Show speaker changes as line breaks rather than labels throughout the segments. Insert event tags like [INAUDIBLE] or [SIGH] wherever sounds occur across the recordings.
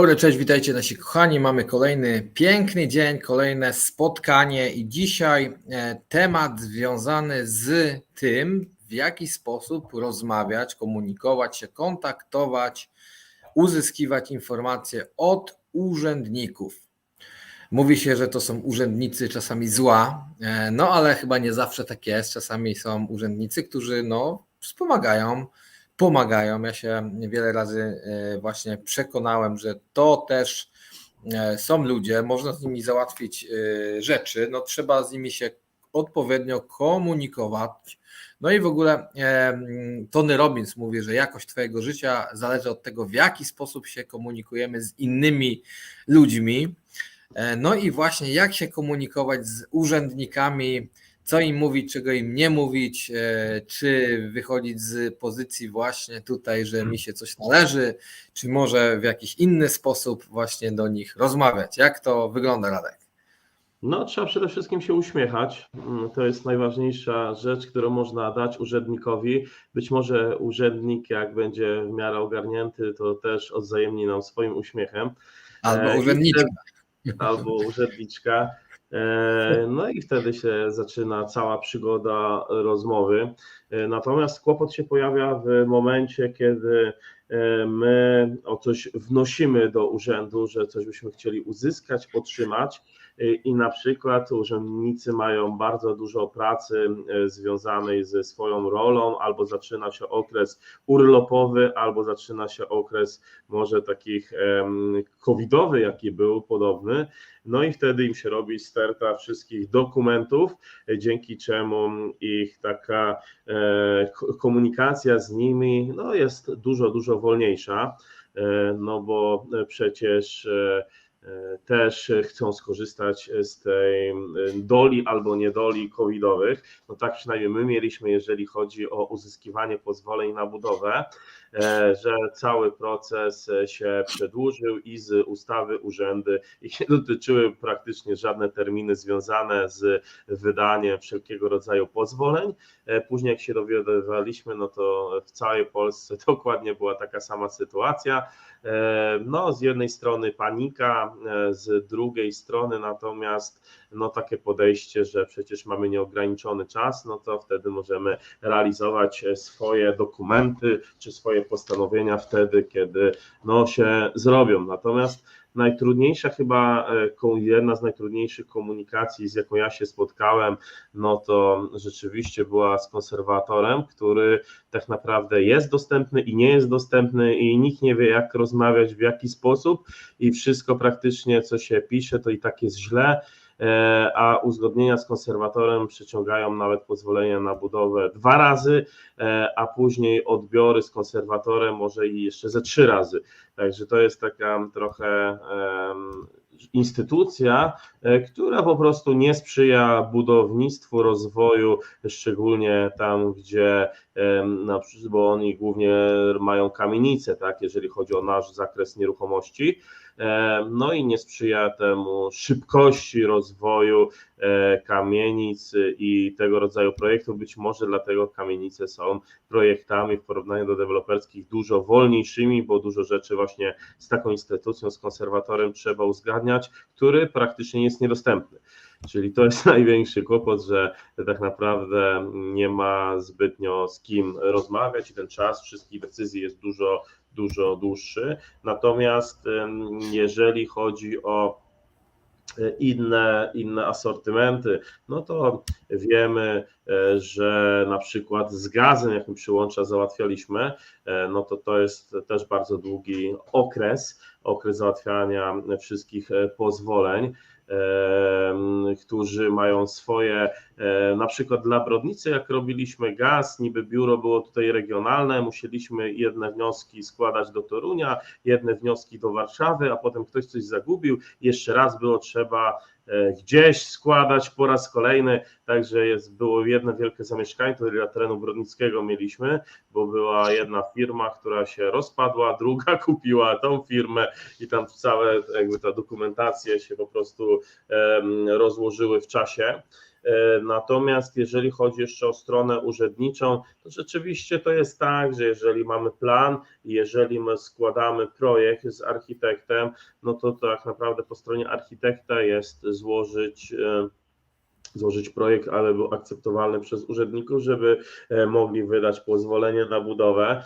Dobry, cześć, witajcie nasi kochani. Mamy kolejny piękny dzień, kolejne spotkanie i dzisiaj e, temat związany z tym, w jaki sposób rozmawiać, komunikować się, kontaktować, uzyskiwać informacje od urzędników. Mówi się, że to są urzędnicy czasami zła, e, no ale chyba nie zawsze tak jest. Czasami są urzędnicy, którzy no, wspomagają pomagają. Ja się wiele razy e, właśnie przekonałem, że to też e, są ludzie, można z nimi załatwić e, rzeczy, no trzeba z nimi się odpowiednio komunikować. No i w ogóle Tony Robbins mówi, że jakość Twojego życia zależy od tego, w jaki sposób się komunikujemy z innymi ludźmi. No i właśnie jak się komunikować z urzędnikami, co im mówić, czego im nie mówić, e, czy wychodzić z pozycji właśnie tutaj, że mi się coś należy, czy może w jakiś inny sposób właśnie do nich rozmawiać. Jak to wygląda, Radek?
No, trzeba przede wszystkim się uśmiechać. Mm, to jest najważniejsza rzecz, którą można dać urzędnikowi. Być może urzędnik, jak będzie w miarę ogarnięty, to też odzajemni nam swoim uśmiechem.
Albo e, urzędniczka.
Albo urzędniczka. E, no i wtedy się zaczyna cała przygoda rozmowy. E, natomiast kłopot się pojawia w momencie, kiedy e, my o coś wnosimy do urzędu, że coś byśmy chcieli uzyskać, otrzymać i na przykład urzędnicy mają bardzo dużo pracy związanej ze swoją rolą, albo zaczyna się okres urlopowy, albo zaczyna się okres może takich covidowy, jaki był podobny, no i wtedy im się robi sterta wszystkich dokumentów, dzięki czemu ich taka e, komunikacja z nimi no jest dużo, dużo wolniejsza, e, no bo przecież e, też chcą skorzystać z tej doli albo niedoli covidowych. No tak przynajmniej my mieliśmy, jeżeli chodzi o uzyskiwanie pozwoleń na budowę, e, że cały proces się przedłużył i z ustawy urzędy ich nie dotyczyły praktycznie żadne terminy związane z wydaniem wszelkiego rodzaju pozwoleń. E, później jak się dowiadywaliśmy, no to w całej Polsce [LAUGHS] dokładnie była taka sama sytuacja. E, no z jednej strony panika, E, z drugiej strony natomiast no takie podejście, że przecież mamy nieograniczony czas, no to wtedy możemy realizować swoje dokumenty czy swoje postanowienia wtedy, kiedy no się zrobią. Natomiast najtrudniejsza chyba, e, jedna z najtrudniejszych komunikacji, z jaką ja się spotkałem, no to rzeczywiście była z konserwatorem, który tak naprawdę jest dostępny i nie jest dostępny i nikt nie wie jak rozmawiać, w jaki sposób i wszystko praktycznie co się pisze to i tak jest źle a uzgodnienia z konserwatorem przyciągają nawet pozwolenia na budowę dwa razy, e, a później odbiory z konserwatorem może i jeszcze ze trzy razy. Także to jest taka trochę instytucja, e, która po prostu nie sprzyja budownictwu, rozwoju, szczególnie tam, gdzie, bo oni głównie mają kamienice, tak, jeżeli chodzi o nasz zakres nieruchomości, no i nie sprzyja temu szybkości rozwoju e, kamienic i tego rodzaju projektów. Być może dlatego kamienice są projektami w porównaniu do deweloperskich dużo wolniejszymi, bo dużo rzeczy właśnie z taką instytucją, z konserwatorem trzeba uzgadniać, który praktycznie jest niedostępny. Czyli to jest [LAUGHS] największy kłopot, że tak naprawdę nie ma zbytnio z kim rozmawiać i ten czas wszystkich decyzji jest dużo, dużo dłuższy. Natomiast jeżeli chodzi o e, inne, inne asortymenty, no to wiemy, e, że na przykład z gazem, jakim przyłącza załatwialiśmy, e, no to to jest też bardzo długi okres, okres załatwiania wszystkich pozwoleń którzy mają swoje, na przykład dla Brodnicy, jak robiliśmy gaz, niby biuro było tutaj regionalne, musieliśmy jedne wnioski składać do Torunia, jedne wnioski do Warszawy, a potem ktoś coś zagubił, jeszcze raz było trzeba E, gdzieś składać po raz kolejny, także jest, było jedno wielkie zamieszkanie, to dla terenu Brodnickiego mieliśmy, bo była jedna firma, która się rozpadła, druga [LAUGHS] kupiła tą firmę i tam całe jakby ta dokumentacja się po prostu rozłożyły w czasie. E, Natomiast jeżeli chodzi jeszcze o stronę urzędniczą, to rzeczywiście to jest tak, że jeżeli mamy plan, jeżeli my składamy projekt z architektem, no to tak naprawdę po stronie architekta jest złożyć e, złożyć projekt, ale był akceptowalny przez urzędników, żeby e, mogli wydać pozwolenie na budowę.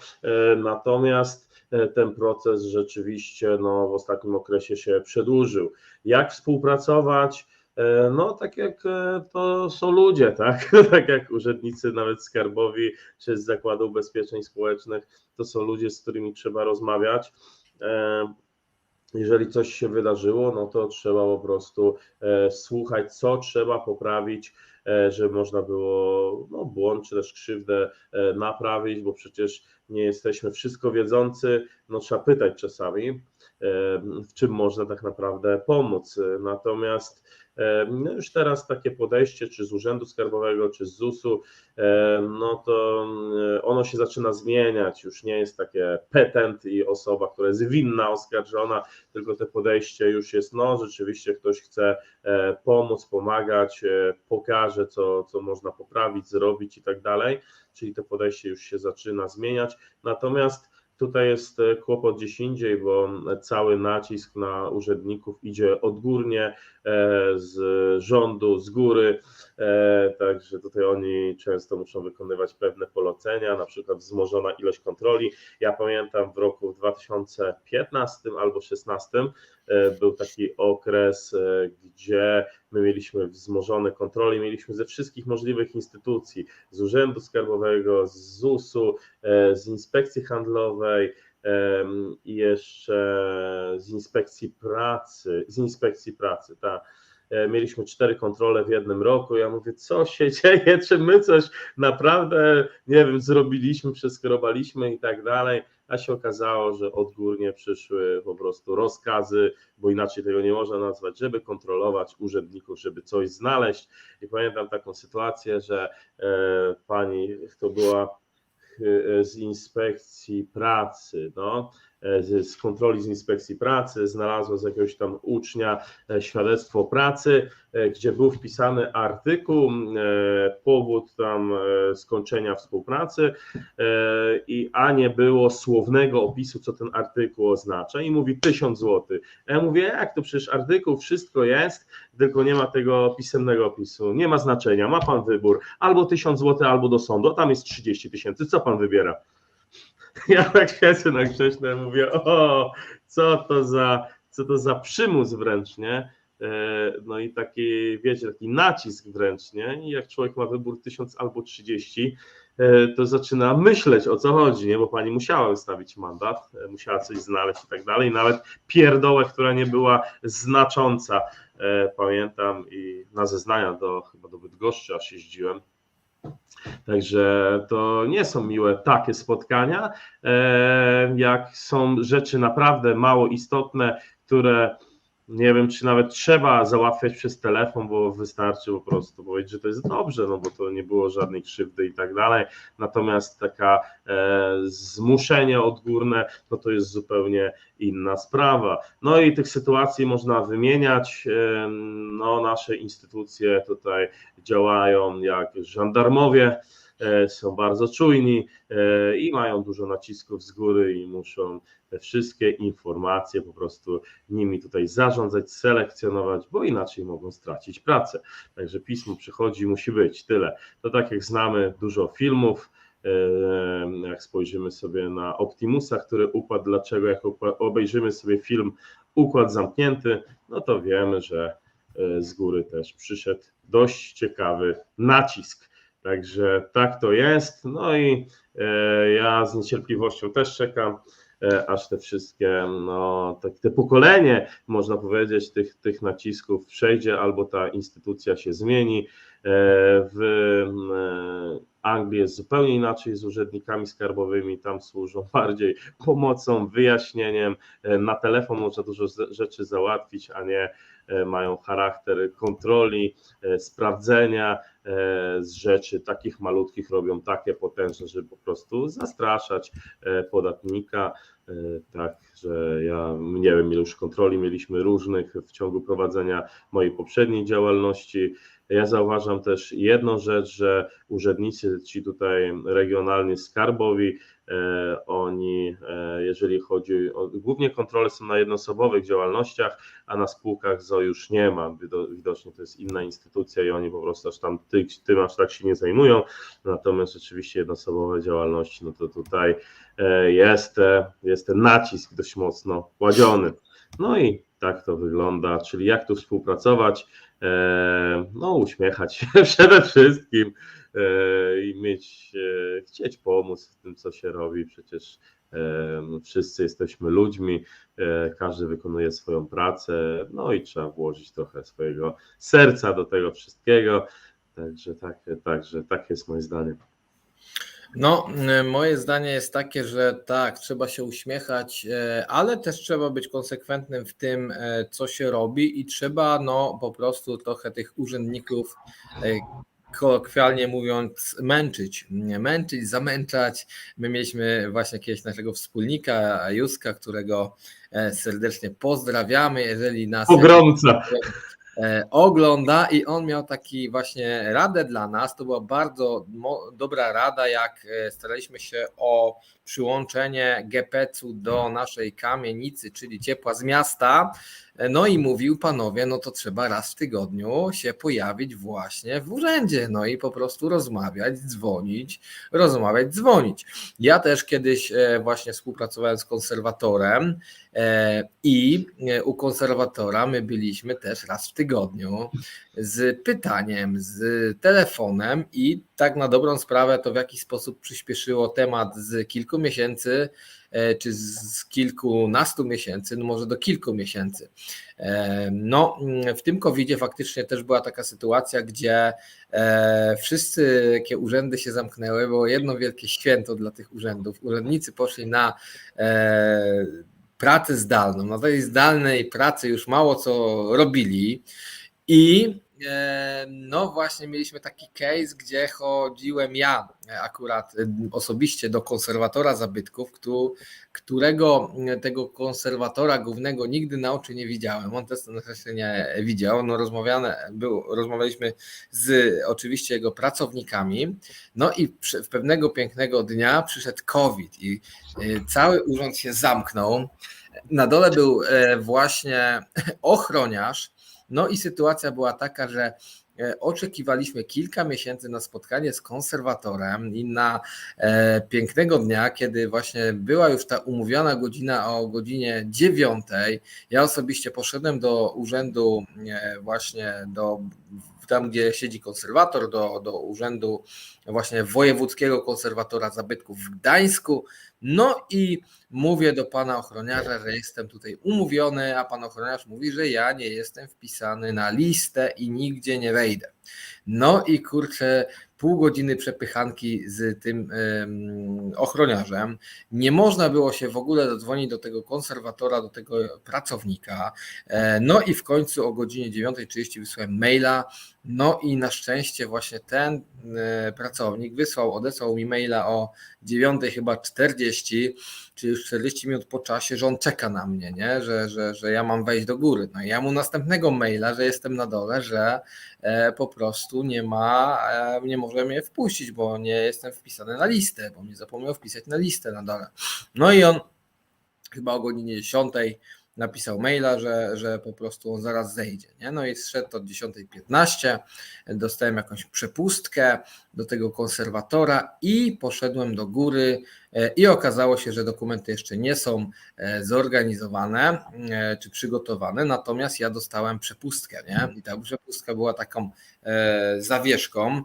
Natomiast ten proces rzeczywiście no, w ostatnim okresie się przedłużył. Jak współpracować? E, No, tak jak e, to są ludzie, tak? [LAUGHS] Tak jak urzędnicy, nawet skarbowi czy z Zakładu Ubezpieczeń Społecznych, to są ludzie, z którymi trzeba rozmawiać. E, Jeżeli coś się wydarzyło, no to trzeba po prostu słuchać, co trzeba poprawić, żeby można było no, błąd czy też krzywdę naprawić, bo przecież nie jesteśmy wszystko wiedzący, no trzeba pytać czasami, w czym można tak naprawdę pomóc. Natomiast no już teraz takie podejście, czy z Urzędu Skarbowego, czy z ZUS-u, no to ono się zaczyna zmieniać. Już nie jest takie petent i osoba, która jest winna, oskarżona, tylko to podejście już jest, no rzeczywiście ktoś chce e, pomóc, pomagać, e, pokaże, co, co można poprawić, zrobić i tak dalej. Czyli to podejście już się zaczyna zmieniać. Natomiast Tutaj jest e, kłopot gdzieś indziej, bo cały nacisk na urzędników idzie odgórnie e, z rządu, z góry, także tutaj oni często muszą wykonywać pewne polecenia, na przykład wzmożona ilość kontroli. Ja pamiętam w roku 2015 albo 2016 był taki okres, gdzie my mieliśmy wzmożone kontroli, mieliśmy ze wszystkich możliwych instytucji, z Urzędu Skarbowego, z ZUS-u, z Inspekcji Handlowej i jeszcze z Inspekcji Pracy, z Inspekcji Pracy, tak. Mieliśmy cztery kontrole w jednym roku. Ja mówię, co się [LAUGHS] dzieje? Czy my coś naprawdę, nie wiem, zrobiliśmy, przeskrobaliśmy i tak dalej. A się okazało, że odgórnie przyszły po prostu rozkazy, bo inaczej tego nie można nazwać, żeby kontrolować urzędników, żeby coś znaleźć. I pamiętam taką sytuację, że e, pani to była e, z inspekcji pracy, no, e, z, z kontroli z inspekcji pracy, znalazła z jakiegoś tam ucznia e, świadectwo pracy, e, gdzie był wpisany artykuł, e, powód tam e, skończenia współpracy e, i a nie było słownego opisu, co ten artykuł oznacza. I mówi 1000 zł. Ja mówię, jak to? Przecież artykuł, wszystko jest, tylko nie ma tego pisemnego opisu, nie ma znaczenia, ma pan wybór, albo 1000 zł, albo do sądu, a tam jest 30 tysięcy, co pan wybiera? [LAUGHS] Ja tak siedzę na grześne mówię, o, co to za, co to za przymus wręcz, nie? E, No i taki, wiecie, taki nacisk wręcz, nie? I jak człowiek ma wybór 1000 albo 30, e, to zaczyna myśleć o co chodzi, nie? Bo pani musiała wystawić mandat, e, musiała coś znaleźć i tak dalej. Nawet pierdołę, która nie była znacząca, pamiętam i na zeznania do chyba do Bydgoszczy aż jeździłem. Także to nie są miłe takie spotkania, e, jak są rzeczy naprawdę mało istotne, które nie wiem, czy nawet trzeba załatwiać przez telefon, bo wystarczy po prostu powiedzieć, że to jest dobrze, no bo to nie było żadnej krzywdy i tak dalej. Natomiast taka e, zmuszenie odgórne, no to jest zupełnie inna sprawa. No i tych sytuacji można wymieniać. E, no, nasze instytucje tutaj działają jak żandarmowie są bardzo czujni e, i mają dużo nacisków z góry i muszą te wszystkie informacje po prostu nimi tutaj zarządzać, selekcjonować, bo inaczej mogą stracić pracę. Także pismo przychodzi, musi być tyle. To tak jak znamy dużo filmów, e, jak spojrzymy sobie na Optimusa, który upadł, dlaczego jak obejrzymy sobie film Układ Zamknięty, no to wiemy, że e, z góry też przyszedł dość ciekawy nacisk. Także tak to jest. No i e, ja z niecierpliwością też czekam, e, aż te wszystkie, no, tak, te pokolenie, można powiedzieć, tych, tych nacisków przejdzie, albo ta instytucja się zmieni. E, w Anglii jest zupełnie inaczej z urzędnikami skarbowymi, tam służą [LAUGHS] bardziej pomocą, wyjaśnieniem. Na telefon można dużo rzeczy załatwić, a nie mają charakter kontroli, e, sprawdzenia e, z rzeczy takich malutkich robią takie potężne, żeby po prostu zastraszać e, podatnika. E, Tak, że ja nie wiem, ile już kontroli mieliśmy różnych w ciągu prowadzenia mojej poprzedniej działalności. Ja zauważam też jedną rzecz, że urzędnicy ci tutaj regionalni skarbowi, e, oni, e, jeżeli chodzi o, głównie kontrole są na jednoosobowych działalnościach, a na spółkach ZO już nie ma, widocznie to jest inna instytucja i oni po prostu aż tam ty, tym aż tak się nie zajmują, natomiast rzeczywiście jednoosobowe działalności, no to tutaj e, jest, jest ten nacisk dość mocno kładziony. No i tak to wygląda, czyli jak tu współpracować, no uśmiechać się [LAUGHS] przede wszystkim e, i mieć, e, chcieć pomóc w tym, co się robi, przecież no, wszyscy jesteśmy ludźmi, każdy wykonuje swoją pracę, no i trzeba włożyć trochę swojego serca do tego wszystkiego, także tak, także tak jest moje zdanie.
No, moje zdanie jest takie, że tak, trzeba się uśmiechać, e, ale też trzeba być konsekwentnym w tym, e, co się robi i trzeba no po prostu trochę tych urzędników e, kolokwialnie mówiąc, męczyć, męczyć, zamęczać. My mieliśmy właśnie kiedyś naszego wspólnika, Juska, którego serdecznie pozdrawiamy, jeżeli nas...
Pogromca!
E, ogląda i on miał taki właśnie radę dla nas. To była bardzo dobra rada, jak e, staraliśmy się o przyłączenie GPC-u do naszej kamienicy, czyli ciepła z miasta. No i mówił panowie, no to trzeba raz w tygodniu się pojawić właśnie w urzędzie, no i po prostu rozmawiać, dzwonić, rozmawiać, dzwonić. Ja też kiedyś e, właśnie współpracowałem z konserwatorem e, i e, u konserwatora my byliśmy też raz w tygodniu z pytaniem, z telefonem i tak na dobrą sprawę to w jakiś sposób przyspieszyło temat z kilku miesięcy E, czy z kilkunastu miesięcy, no może do kilku miesięcy. E, no, w tym COVID-zie faktycznie też była taka sytuacja, gdzie e, wszyscy jakie urzędy się zamknęły, było jedno wielkie święto dla tych urzędów. Urzędnicy poszli na pracę zdalną. Na tej zdalnej pracy już mało co robili i no właśnie mieliśmy taki case, gdzie chodziłem ja akurat e, osobiście do konserwatora zabytków, którego e, tego konserwatora głównego nigdy na oczy nie widziałem. On też na szczęście nie widział. No rozmawiane, był, rozmawialiśmy z oczywiście jego pracownikami. No i w pewnego pięknego dnia przyszedł COVID i cały urząd się zamknął. Na dole był właśnie ochroniarz, no i sytuacja była taka, że e, oczekiwaliśmy kilka miesięcy na spotkanie z konserwatorem i na e, pięknego dnia, kiedy właśnie była już ta umówiona godzina o godzinie dziewiątej. Ja osobiście poszedłem do urzędu e, właśnie do tam, gdzie siedzi konserwator, do, do urzędu właśnie wojewódzkiego konserwatora zabytków w Gdańsku. No i mówię do pana ochroniarza, że jestem tutaj umówiony, a pan ochroniarz mówi, że ja nie jestem wpisany na listę i nigdzie nie wejdę. No i kurczę, pół godziny przepychanki z tym ochroniarzem. Nie można było się w ogóle dodzwonić do tego konserwatora, do tego pracownika. E, no i w końcu o godzinie 9.30 wysłałem maila. No i na szczęście właśnie ten e, pracownik wysłał, odesłał mi maila o 9 chyba 40, czy już 40 minut po czasie, że on czeka na mnie, nie? Że, że, że ja mam wejść do góry. No i ja mu następnego maila, że jestem na dole, że po prostu nie ma, nie może mnie wpuścić, bo nie jestem wpisany na listę, bo mnie zapomniał wpisać na listę na dole. No i on chyba o godzinie 10 napisał maila, że, że po prostu on zaraz zejdzie. Nie? No i zszedł od 10.15, dostałem jakąś przepustkę do tego konserwatora i poszedłem do góry e, i okazało się, że dokumenty jeszcze nie są e, zorganizowane e, czy przygotowane, natomiast ja dostałem przepustkę. Nie? I ta przepustka była taką zawieszką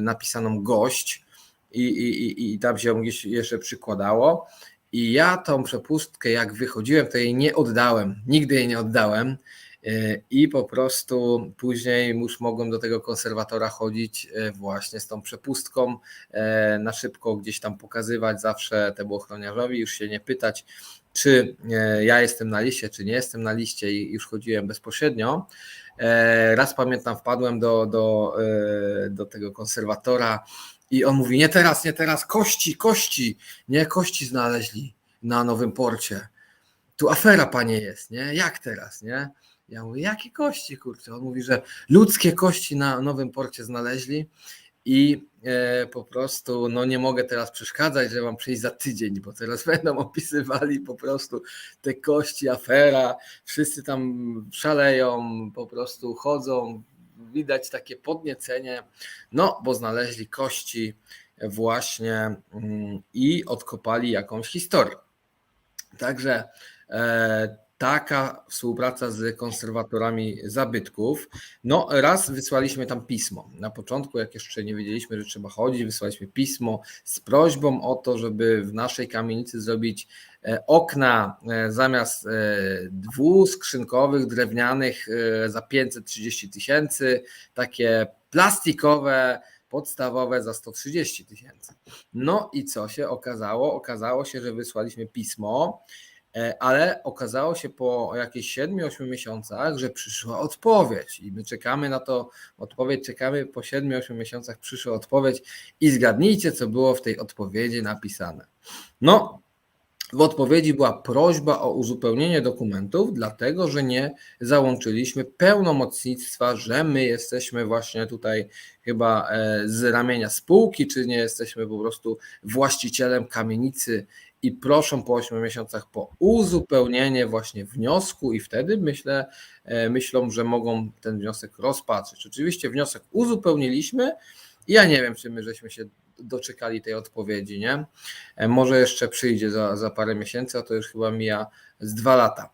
napisaną gość i, i, i, i tam się gdzieś jeszcze przykładało i ja tą przepustkę, jak wychodziłem, to jej nie oddałem. Nigdy jej nie oddałem. E, I po prostu później już mogłem do tego konserwatora chodzić e, właśnie z tą przepustką e, na szybko gdzieś tam pokazywać zawsze temu ochroniarzowi, już się nie pytać, czy ja jestem na liście, czy nie jestem na liście i już chodziłem bezpośrednio. Raz pamiętam, wpadłem do, do, do tego konserwatora i on mówi, nie teraz, nie teraz, kości, kości, nie, kości znaleźli na Nowym Porcie. Tu afera, panie, jest, nie? Jak teraz, nie? Ja mówię, jakie kości, kurczę? On mówi, że ludzkie kości na Nowym Porcie znaleźli i e, po prostu no nie mogę teraz przeszkadzać, że mam przyjść za tydzień, bo teraz [LAUGHS] będą opisywali po prostu te kości, afera, wszyscy tam szaleją, po prostu chodzą, widać takie podniecenie, no bo znaleźli kości właśnie mm, i odkopali jakąś historię. Także e, taka współpraca z konserwatorami zabytków. No, raz wysłaliśmy tam pismo. Na początku, jak jeszcze nie wiedzieliśmy, że trzeba chodzić, wysłaliśmy pismo z prośbą o to, żeby w naszej kamienicy zrobić e, okna e, zamiast e, dwuskrzynkowych, drewnianych za 530 tysięcy, takie plastikowe, podstawowe za 130 tysięcy. No i co się okazało? Okazało się, że wysłaliśmy pismo, ale okazało się po jakichś 7-8 miesiącach, że przyszła odpowiedź i my czekamy na to odpowiedź, czekamy po 7-8 miesiącach przyszła odpowiedź i zgadnijcie, co było w tej odpowiedzi napisane. No, w odpowiedzi była prośba o uzupełnienie dokumentów, dlatego że nie załączyliśmy pełnomocnictwa, że my jesteśmy właśnie tutaj chyba e, z ramienia spółki, czy nie jesteśmy po prostu właścicielem kamienicy i proszą po 8 miesiącach po uzupełnienie właśnie wniosku i wtedy myślę, e, myślą, że mogą ten wniosek rozpatrzeć. Oczywiście wniosek uzupełniliśmy. Ja nie wiem, czy my żeśmy się doczekali tej odpowiedzi, nie? E, Może jeszcze przyjdzie za, za parę miesięcy, a to już chyba mija z dwa lata,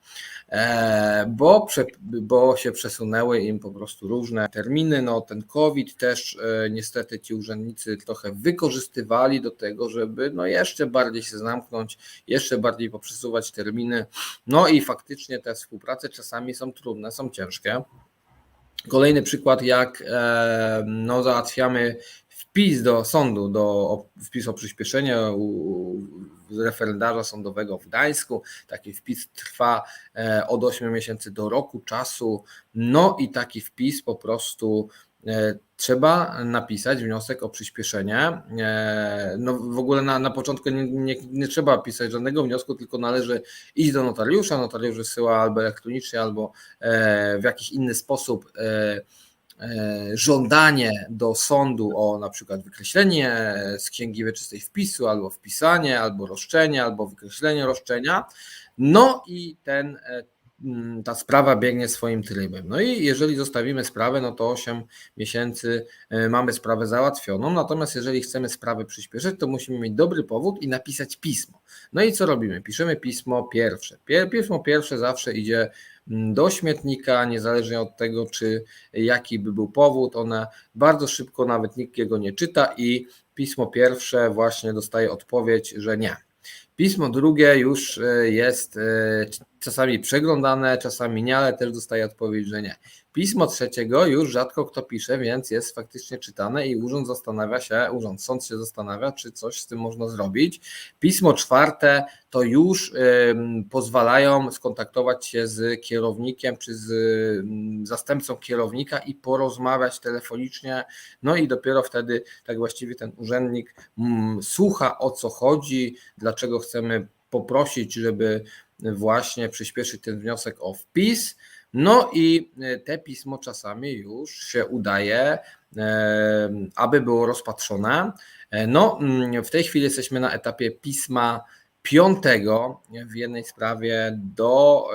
bo, prze, bo się przesunęły im po prostu różne terminy. No, ten COVID też e, niestety ci urzędnicy trochę wykorzystywali do tego, żeby no, jeszcze bardziej się zamknąć, jeszcze bardziej poprzesuwać terminy. No i faktycznie te współprace czasami są trudne, są ciężkie. Kolejny przykład, jak e, no, załatwiamy wpis do sądu, do wpis o przyspieszenie u, referendarza sądowego w Gdańsku. Taki wpis trwa e, od 8 miesięcy do roku czasu. No i taki wpis po prostu e, trzeba napisać wniosek o przyspieszenie. E, No w ogóle na, na początku nie, nie, nie trzeba pisać żadnego wniosku, tylko należy iść do notariusza. Notariusz wysyła albo elektronicznie, albo w jakiś inny sposób żądanie do sądu o na przykład wykreślenie z księgi wieczystej wpisu, albo wpisanie, albo roszczenie, albo wykreślenie roszczenia. No i ten, e, ta sprawa biegnie swoim trybem. No i jeżeli zostawimy sprawę, no to 8 miesięcy e, mamy sprawę załatwioną. Natomiast jeżeli chcemy sprawę przyspieszyć, to musimy mieć dobry powód i napisać pismo. No i co robimy? Piszemy pismo pierwsze. Pier- Pismo pierwsze zawsze idzie mm, do śmietnika, niezależnie od tego, czy jaki by był powód. One bardzo szybko, nawet nikt jego nie czyta i pismo pierwsze właśnie dostaje odpowiedź, że nie. Pismo drugie już e, jest e, czasami przeglądane, czasami nie, ale też dostaje odpowiedź, że nie. Pismo trzeciego już rzadko kto pisze, więc jest faktycznie czytane i urząd zastanawia się, urząd, sąd się zastanawia, czy coś z tym można zrobić. Pismo czwarte to już ym, pozwalają skontaktować się z kierownikiem czy z ym, zastępcą kierownika i porozmawiać telefonicznie. No i dopiero wtedy tak właściwie ten urzędnik mm, słucha o co chodzi, dlaczego chcemy poprosić, żeby właśnie przyspieszyć ten wniosek o wpis. No i e, te pismo czasami już się udaje, e, aby było rozpatrzone. E, No, mm, w tej chwili jesteśmy na etapie pisma piątego w jednej sprawie do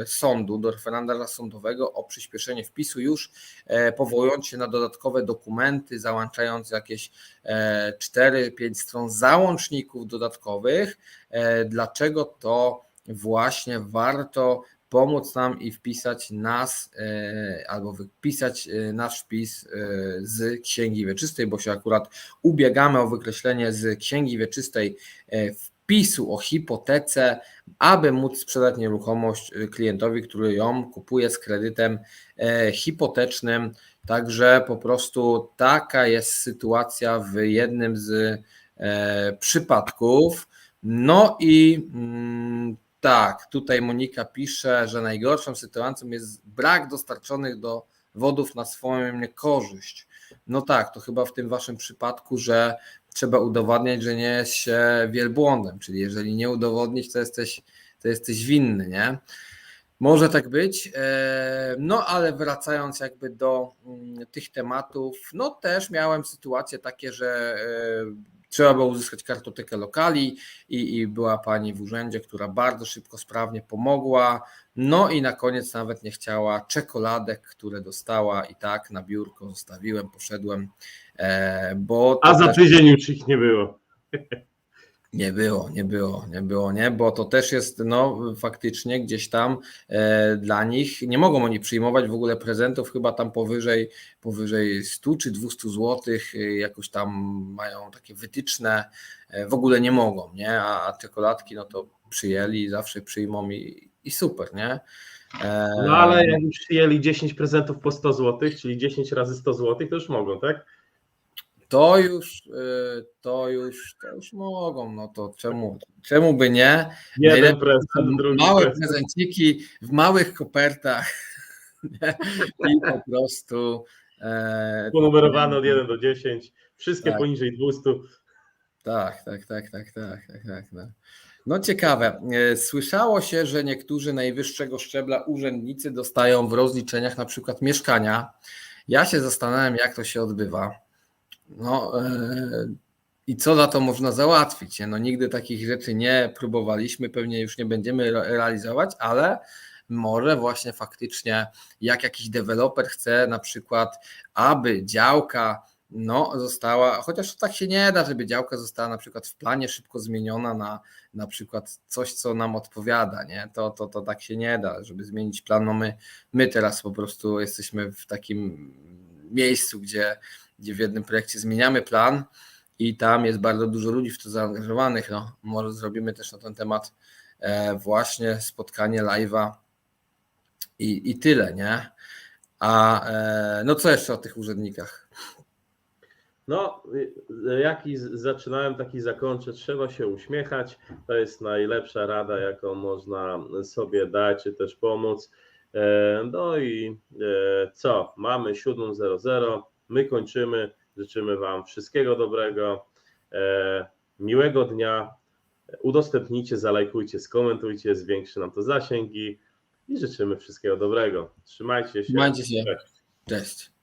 e, sądu, do referendarza sądowego o przyspieszenie wpisu, już e, powołując się na dodatkowe dokumenty, załączając jakieś 4-5 stron załączników dodatkowych. E, Dlaczego to właśnie warto pomóc nam i wpisać nas e, albo wypisać e, nasz wpis e, z księgi wieczystej, bo się akurat ubiegamy o wykreślenie z księgi wieczystej e, wpisu o hipotece, aby móc sprzedać nieruchomość e, klientowi, który ją kupuje z kredytem e, hipotecznym. Także po prostu taka jest sytuacja w jednym z e, przypadków. No i mm, tak, tutaj Monika pisze, że najgorszą sytuacją jest brak dostarczonych do wodów na swoją niekorzyść. No tak, to chyba w tym waszym przypadku, że trzeba udowadniać, że nie jest się wielbłądem, czyli jeżeli nie udowodnić, to jesteś, to jesteś winny, nie? Może tak być. E, No, ale wracając jakby do mm, tych tematów, no też miałem sytuacje takie, że e, trzeba było uzyskać kartotekę lokali i, i była pani w urzędzie, która bardzo szybko, sprawnie pomogła. No i na koniec nawet nie chciała czekoladek, które dostała i tak na biurko zostawiłem, poszedłem, bo to
A za
też-
tydzień już ich nie było. [LAUGHS]
nie było, nie było, nie było, nie, bo to też jest no faktycznie gdzieś tam e, dla nich, nie mogą oni przyjmować w ogóle prezentów chyba tam powyżej, powyżej 100 czy 200 złotych, e, jakoś tam mają takie wytyczne, e, w ogóle nie mogą, nie, a, a czekoladki no to przyjęli, zawsze przyjmą i, i super, nie. E,
No ale jak już przyjęli 10 prezentów po 100 zł, czyli 10 razy 100 zł, to już mogą, tak?
To już, y, to już, to już mogą, no to czemu, czemu by nie?
Jeden prezent, drugi
Małe
prezent.
prezenciki w małych kopertach [LAUGHS] i po prostu e,
Ponumerowane od 1 do 10, wszystkie
Tak.
poniżej 200.
tak, tak, tak, tak, tak, tak, tak. No. no ciekawe. E, Słyszało się, że niektórzy najwyższego szczebla urzędnicy dostają w rozliczeniach na przykład mieszkania. Ja się zastanawiam, jak to się odbywa. No e, i co za to można załatwić? No nigdy takich rzeczy nie próbowaliśmy, pewnie już nie będziemy re- realizować, ale może właśnie faktycznie jak jakiś deweloper chce na przykład, aby działka no, została, chociaż tak się nie da, żeby działka została na przykład w planie szybko zmieniona na na przykład coś, co nam odpowiada, nie? To, to, to tak się nie da, żeby zmienić plan. No my, my teraz po prostu jesteśmy w takim miejscu, gdzie, gdzie w jednym projekcie zmieniamy plan i tam jest bardzo dużo ludzi w to zaangażowanych. No, może zrobimy też na ten temat e, właśnie spotkanie live'a i, i tyle, nie? A e, no co jeszcze o tych urzędnikach?
No, y, jaki zaczynałem, taki zakończę. Trzeba się uśmiechać. To jest najlepsza rada, jaką można sobie dać, czy też pomóc. E, No i e, co? Mamy 7.00. My kończymy. Życzymy Wam wszystkiego dobrego, e, miłego dnia. Udostępnijcie, zalajkujcie, skomentujcie, zwiększy nam to zasięgi i życzymy wszystkiego dobrego. Trzymajcie się.
Trzymajcie się.
Cześć.
Cześć.